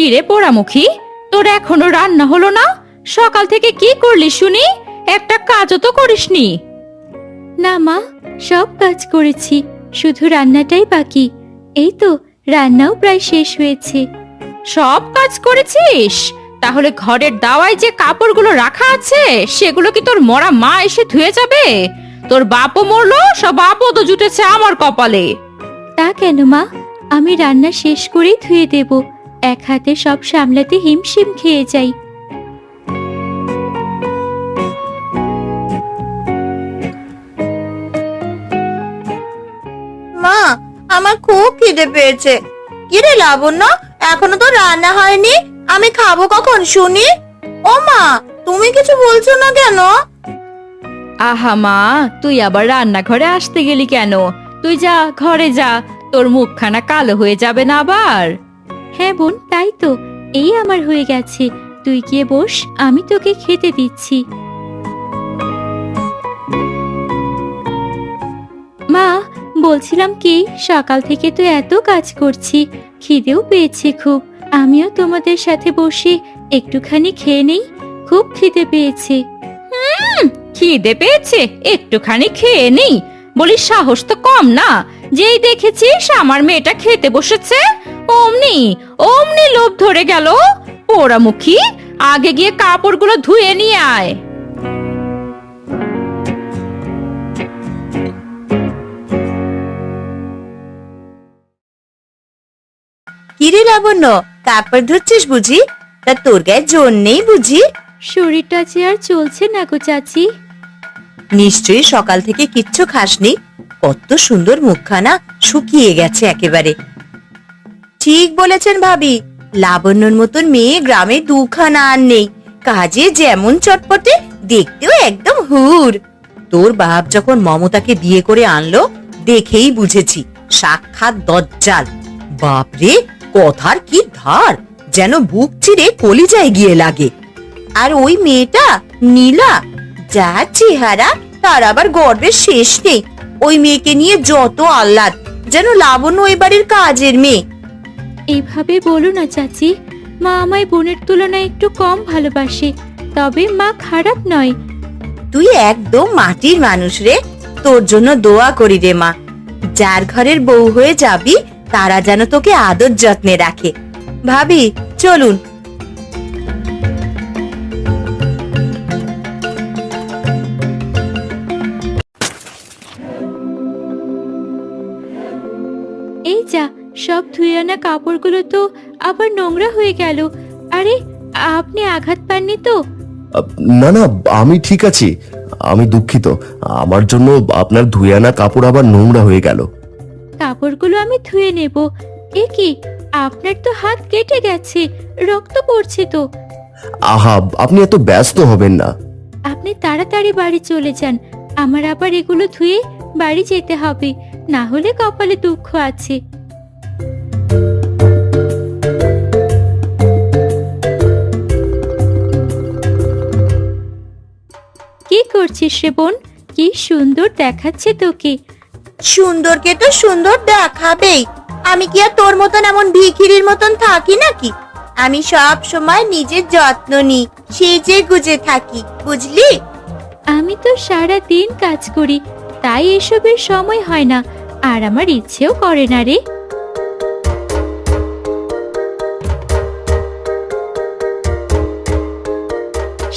কি রে পোড়ামুখী তোর এখনও রান্না হলো না? সকাল থেকে কি করলি শুনি? একটা কাজও তো করিসনি। না মা সব কাজ করেছি। শুধু রান্নাটাই বাকি। এই তো রান্নাও প্রায় শেষ হয়েছে। সব কাজ করেছিস? তাহলে ঘরের দাওয়ায় যে কাপড়গুলো রাখা আছে সেগুলো কি তোর মরা মা এসে ধুয়ে যাবে? তোর বাপও মরলো সব বাপও তো জুটেছে আমার কপালে। তা কেন মা? আমি রান্না শেষ করেই ধুয়ে দেব। এক হাতে সব সামলাতে হিমশিম খেয়ে যাই। মা আমার খুব খিদে পেয়েছে। কিরে লাবণ্য এখনও তো রান্না হয়নি? আমি খাব কখন শুনি? ও মা তুমি কিছু বলছো না কেন? আহা মা তুই আবার রান্নাঘরে আসতে গেলি কেন? তুই যা ঘরে যা তোর মুখখানা কালো হয়ে যাবে না আবার? হ্যাঁ বোন, তাই তো। এই আমার হয়ে গেছে। তুই গিয়ে বস, আমি তোকে খেতে দিচ্ছি। মা, বলছিলাম কি, সকাল থেকে তো এত কাজ করছি, খিদেও পেয়েছে খুব। আমিও তোমাদের সাথে বসে, একটুখানি খেয়ে নেই, খুব খিদে পেয়েছে। খিদে পেয়েছে, একটুখানি খেয়ে নেই। বলি সাহস তো কম না। যেই দেখেছিস, আমার মেয়েটা খেতে বসেছে অমনি অমনি লোভ ধরে গেল। পোড়ামুখী আগে গিয়ে কাপড়গুলো ধুয়ে নিয়ে আয়। কিরে লাবণ্য কাপড় ধুচ্ছিস বুঝি? তা তোর গায়ে জোর নেই বুঝি? শরীরটা যে আর চলছে না গো চাচি। নিশ্চয়ই সকাল থেকে কিচ্ছু খাসনি। কত সুন্দর মুখখানা শুকিয়ে গেছে একেবারে। ঠিক বলেছেন ভাবি। লাবণ্যর মতন মেয়ে গ্রামে দুখানা আর নেই। কাজে যেমন চটপটে, দেখতেও একদম হুর। তোর বাপ যখন মমতাকে বিয়ে করে আনলো, দেখেই বুঝেছি, সাক্ষাৎ দজ্জাল। বাপরে কথার কি ধার, যেন বুক চিরে কলিজায় গিয়ে লাগে। আর ওই মেয়েটা, নীলা, যা চেহারা, তার আবার গর্বের শেষ নেই। ওই মেয়েকে নিয়ে যত আহ্লাদ, যেন লাবণ্য বাড়ির কাজের মেয়ে। এইভাবে বলো না, চাচি। মা আমায় বোনের তুলনায় একটু কম ভালোবাসে, তবে মা খারাপ নয়। তুই একদম মাটির মানুষ রে। তোর জন্য দোয়া করি রে মা। যার ঘরের বউ হয়ে যাবি, তারা যেন তোকে আদর যত্নে রাখে। ভাবি, চলুন। আনা কাপড়গুলো তো আবার নোংরা হয়ে গেল। আরে আপনি আঘাত পাননি তো? না না আমি ঠিক আছি। আমি দুঃখিত। আমার জন্য আপনার ধুয়ে আনা কাপড় আবার নোংরা হয়ে গেল। কাপড়গুলো আমি ধুয়ে নেব। এ কি আপনার তো হাত কেটে গেছে রক্ত পড়ছে তো। আহা আপনি এত ব্যস্ত হবেন না। আপনি তাড়াতাড়ি বাড়ি চলে যান। আমার আবার এগুলো ধুয়ে বাড়ি যেতে হবে। না হলে কপালে দুঃখ আছে। করছিস রে বোন কি সুন্দর দেখাচ্ছে তোকে। সুন্দরকে তো সুন্দর দেখাবেই। আমি কি আর তোর মতন এমন ভিখিরির মতন থাকি নাকি? আমি সব সময় নিজের যত্ন নিই সেজে গুজে থাকি বুঝলি? আমি তো সারা দিন কাজ করি তাই এসবের সময় হয় না আর আমার ইচ্ছেও করে না রে।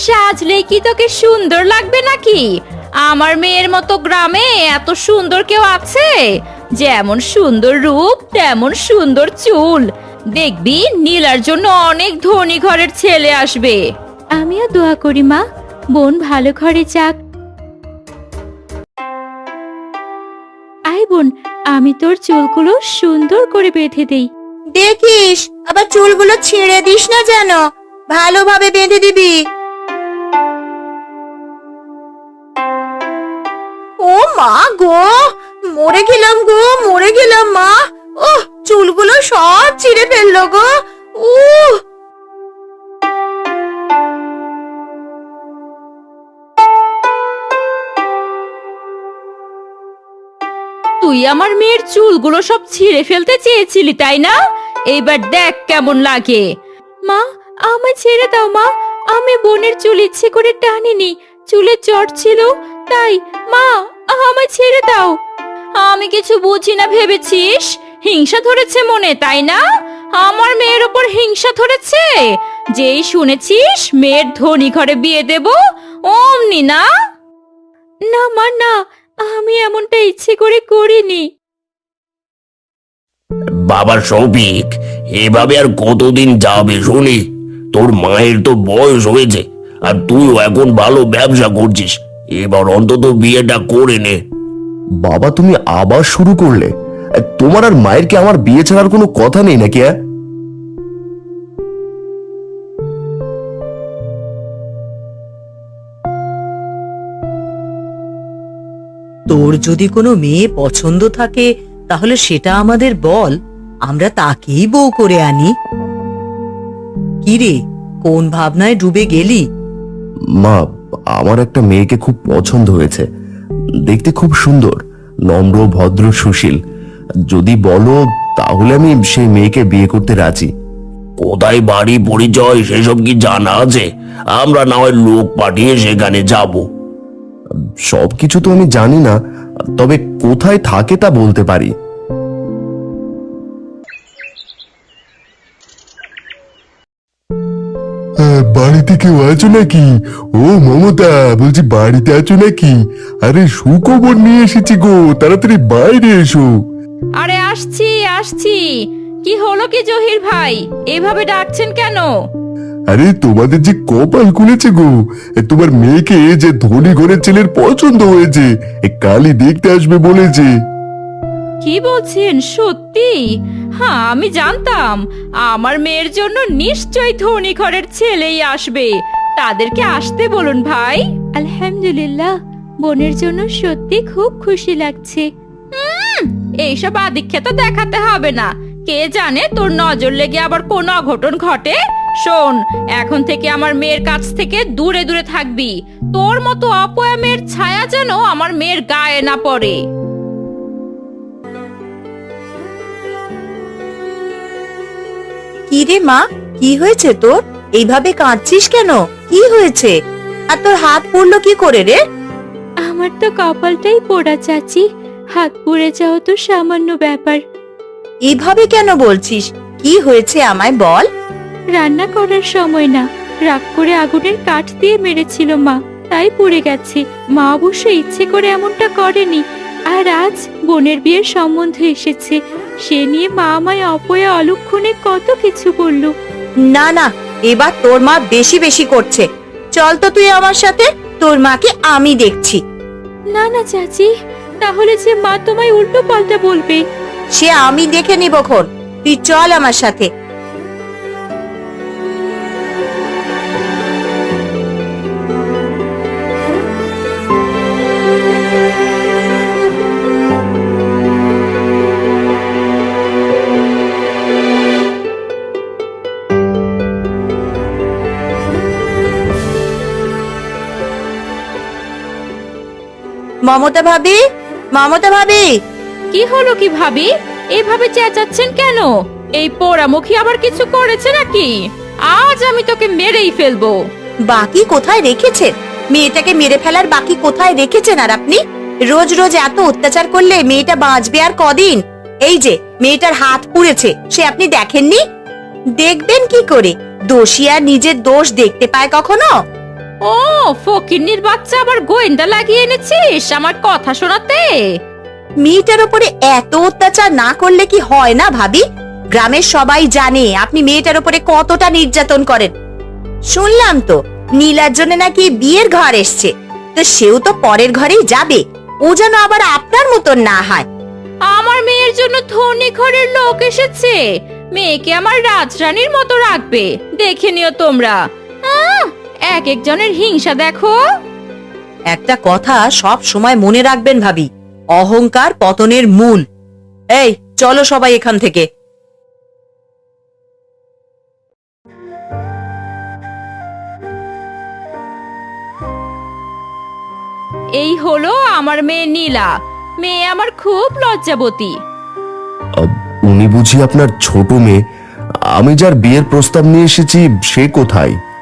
সাজলে কি তোকে সুন্দর লাগবে নাকি? আমার মেয়ের মতো গ্রামে এত সুন্দর কেউ আছে? যেমন সুন্দর রূপ তেমন সুন্দর চুল। দেখবি নীলার জন্য অনেক ধনী ঘরের ছেলে আসবে। আমিও দোয়া করি মা। বোন ভালো ঘরে যাক। আয় বোন আমি তোর চুলগুলো সুন্দর করে বেঁধে দেই। দেখিস আবার চুলগুলো ছিঁড়ে দিস না যেন। ভালোভাবে বেঁধে দিবি। মা গো। মরে গেলাম গো, মরে গেলাম মা। ও চুলগুলো সব ছিঁড়ে ফেলল গো। উহ। তুই আমার মেয়ের চুলগুলো সব ছিঁড়ে ফেলতে চেয়েছিলি, তাই না? এইবার দেখ কেমন লাগে। মা, আমায় ছেড়ে দাও মা। আমি বোনের চুল ইচ্ছে করে টানিনি। চুলে চট ছিল, তাই মা আমায় ছেড়ে দাও। আমি কিছু বুঝি না, ভেবেছিস? হিংসা ধরেছে মনে, তাই না? আমার মেয়ের ওপর হিংসা ধরেছে? যেই শুনেছিস, মেয়ের ধনী ঘরে বিয়ে দেব, অমনি না? না মা, না, আমি এমনটা ইচ্ছে করে করিনি। বাবা শফিক এভাবে আর কতদিন যাবে শুনি? তোর মায়ের তো বয়স হয়েছে, আর তুইও এখন ভালো ব্যবসা করছিস। এবার অন্তত বিয়েটা করে নে। বাবা তুমি আবার শুরু করলে। তোমার আর মায়ের কি আমার বিয়ে ছাড়ার কোনো কথা নেই নাকি হ্যাঁ তোর যদি কোনো মেয়ে পছন্দ থাকে তাহলে সেটা আমাদের বল। আমরা তাকেই বউ করে আনি। কিরে কোন ভাবনায় ডুবে গেলি? মা আমার একটা মেয়েকে খুব পছন্দ হয়েছে। দেখতে খুব সুন্দর নম্র ভদ্র সুশীল। যদি বলো তাহলে আমি সেই মেয়েকে বিয়ে করতে রাজি। কোথায় বাড়ি পরিচয় সেসব কি জানা আছে? আমরা না হয় লোক পাঠিয়ে সেখানে যাব। সবকিছু তো আমি জানি না তবে কোথায় থাকে তা বলতে পারি। বাড়িতে কেউ আছো নাকি? ও মমতা বলছি বাড়িতে আছো নাকি? আরে সুখবর নিয়ে এসেছি গো তাড়াতাড়ি বাইরে এসো। আরে আসছি আসছি। কি হলো কি জহির ভাই? এভাবে ডাকছেন কেন? আরে তোমাদের যে কপাল খুলেছে গো তোমার মেয়েকে যে ধনী ঘরের ছেলের পছন্দ হয়েছে এ, কালই দেখতে আসবে বলেছে। কি বলছেন? সত্যি? হ্যাঁ আমি জানতাম। আমার মেয়ের জন্য নিশ্চয়ই ধনী ঘরের ছেলেই আসবে। তাদেরকে আসতে বলুন ভাই। আলহামদুলিল্লাহ বোনের জন্য সত্যি খুব খুশি লাগছে। এইসব আদিক্ষেতা দেখাতে হবে না। কে জানে তোর নজর লেগে আবার কোন অঘটন ঘটে? শোন এখন থেকে আমার মেয়ের কাছ থেকে দূরে দূরে থাকবি। তোর মতো অপয়া মেয়ের ছায়া যেন আমার মেয়ের গায়ে না পড়ে। কি রে মা? কি হয়েছে তোর? এইভাবে কাঁদছিস কেন? কি হয়েছে? আর তোর হাত পড়ল কি করে রে? আমার তো কপালটাই পোড়া চাচি। হাত পুড়ে যাও তো সামান্য ব্যাপার। এভাবে কেন বলছিস? কি হয়েছে আমায় বল? রান্না করার সময় না রাগ করে আগুনের কাঠ দিয়ে মেরেছিল মা। তাই পুড়ে গেছে। মা অবশ্য ইচ্ছে করে এমনটা করেনি। আর আজ বোনের বিয়ের সম্বন্ধ এসেছে। সে নিয়ে মা আমায় অপয়া অলক্ষণে কত কিছু বলল। না না এবার তোর মা বেশি বেশি করছে। চল তো তুই আমার সাথে তোর মাকে আমি দেখছি। না না চাচি তাহলে যে মা তোমায় উল্টো পাল্টা বলবে। সে আমি দেখে নিব খন। তুই চল আমার সাথে। মমতা ভাবি? মমতা ভাবি? কি হলো কি ভাবি? এভাবে চেঁচাচ্ছেন কেন? এই পোড়ামুখী আবার কিছু করেছে নাকি? আজ আমি তোকে মেরেই ফেলব। বাকি কোথায় রেখেছেন মেয়েটাকে মেরে ফেলার বাকি কোথায় রেখেছেন আর আপনি? রোজ রোজ এত অত্যাচার করলে মেয়েটা বাঁচবে আর কদিন? এই যে মেয়েটার হাত পুড়েছে সে আপনি দেখেননি? দেখবেন কি করে? দোষী আর নিজের দোষ দেখতে পায় কখনো? ও ফকিন্নির বাচ্চা আবার গোয়েন্দা লাগিয়ে এনেছিস আমার কথা শোনাতে? মেয়েটার উপরে এত অত্যাচার না করলে কি হয় না ভাবি? গ্রামের সবাই জানে আপনি মেয়েটার উপরে কতটা নির্যাতন করেন। শুনলাম তো নীলার জন্য নাকি বিয়ের ঘর এসছে। তো সেও তো পরের ঘরেই যাবে। ও যেন আবার আপনার মতন না হয়। আমার মেয়ের জন্য ধনী ঘরের লোক এসেছে। মেয়েকে আমার রাজরানীর মতো রাখবে। দেখে নিও তোমরা। এক একজনের হিংসা দেখো। একটা কথা সব সময় মনে রাখবেন ভাবি অহংকার পতনের মূল। এই চলো সবাই এখান থেকে। এই হলো আমার মেয়ে নীলা। মেয়ে আমার খুব লজ্জাবতী। উনি বুঝি আপনার ছোট মেয়ে। আমি যার বিয়ের প্রস্তাব নিয়ে এসেছি সে কোথায়?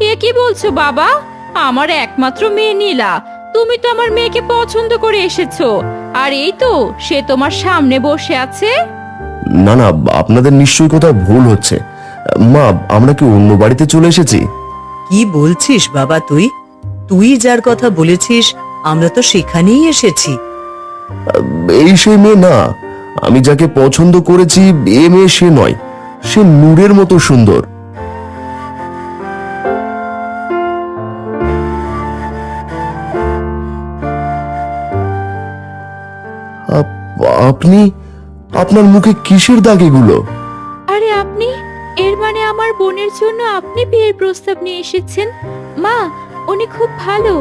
এ কি বলছো বাবা? আমার একমাত্র মেয়ে নীলা। তুমি তো আমার মেয়েকে পছন্দ করে এসেছ। আর এই তো সে তোমার সামনে বসে আছে। না না আপনাদের নিশ্চয়ই কোথাও ভুল হচ্ছে। মা আমরা কি অন্য বাড়িতে চলে এসেছি? কি বলছিস বাবা তুই? তুই যার কথা বলেছিস আমরা তো সেখানেই এসেছি। এই সেই মেয়ে না আমি যাকে পছন্দ করেছি এ মেয়ে সে নয়। সে নূরের মতো সুন্দর। আপনি? আপনার মুখে কিসের দাগ এগুলো? আরে আপনি এর মানে আমার বোনের জন্য আপনি বিয়ের প্রস্তাব নিয়ে এসেছেন? মা উনি খুব ভালো।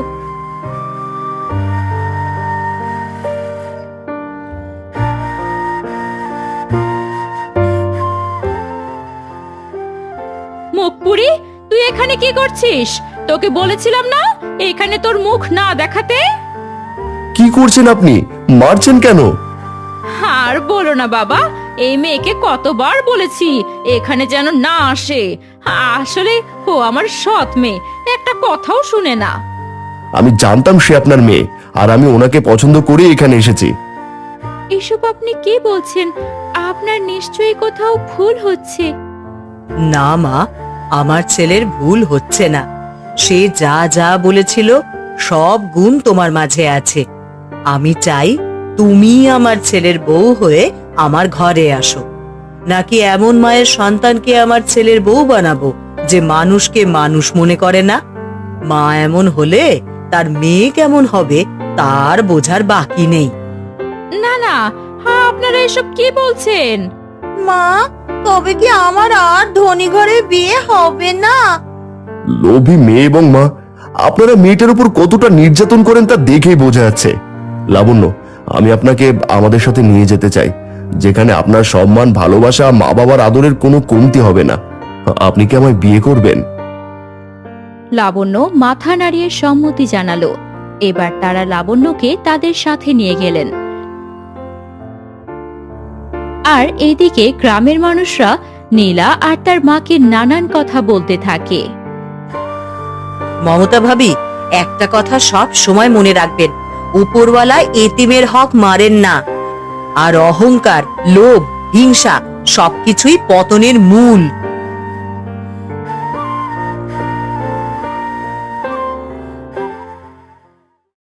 মুখপুরি তুই এখানে কি করছিস? তোকে বলেছিলাম না এখানে তোর মুখ না দেখাতে? কি করছেন আপনি? মারছেন কেন? আর বলো না বাবা এই মেয়েকে কতবার বলেছি এখানে যেন না আসে। আসলে ও আমার সৎ মেয়ে একটা কথাও শুনে না। আমি জানতাম সে আপনার মেয়ে আর আমি ওনাকে পছন্দ করে এখানে এসেছি। এসব আপনি কি বলছেন? আপনার নিশ্চয়ই কোথাও ভুল হচ্ছে। না মা আমার ছেলের ভুল হচ্ছে না। সে যা যা বলেছিল সব গুণ তোমার মাঝে আছে। আমি চাই তুমি আমার ছেলের বউ হয়ে আমার ঘরে আসো। নাকি এমন মায়ের সন্তানকে আমার ছেলের বউ বানাবো যে মানুষকে মানুষ মনে করে না? মা এমন হলে তার মেয়ে কেমন হবে তার বোঝার বাকি নেই। না না আপনারা এসব কি বলছেন? মা তবে কি আমার আর ধনী ঘরে বিয়ে হবে না? লোভী মেয়ে এবং মা আপনারা মেয়েটার উপর কতটা নির্যাতন করেন তা দেখেই বোঝা যাচ্ছে। লাবণ্য আমি আপনাকে আমাদের সাথে নিয়ে যেতে চাই যেখানে আপনার সম্মান ভালোবাসা মা বাবার আদরের কোনো কমতি হবে না। আপনি কি আমায় বিয়ে করবেন? লাবণ্য মাথা নাড়িয়ে সম্মতি জানালো। এবার তারা লাবণ্যকে তাদের সাথে নিয়ে গেলেন। আর এইদিকে গ্রামের মানুষরা নীলা আর তার মাকে নানান কথা বলতে থাকে। মমতা ভাবি একটা কথা সব সময় মনে রাখবেন। উপরওয়ালা এতিমের হক মারেন না। আর অহংকার লোভ হিংসা সবকিছুই পতনের মূল।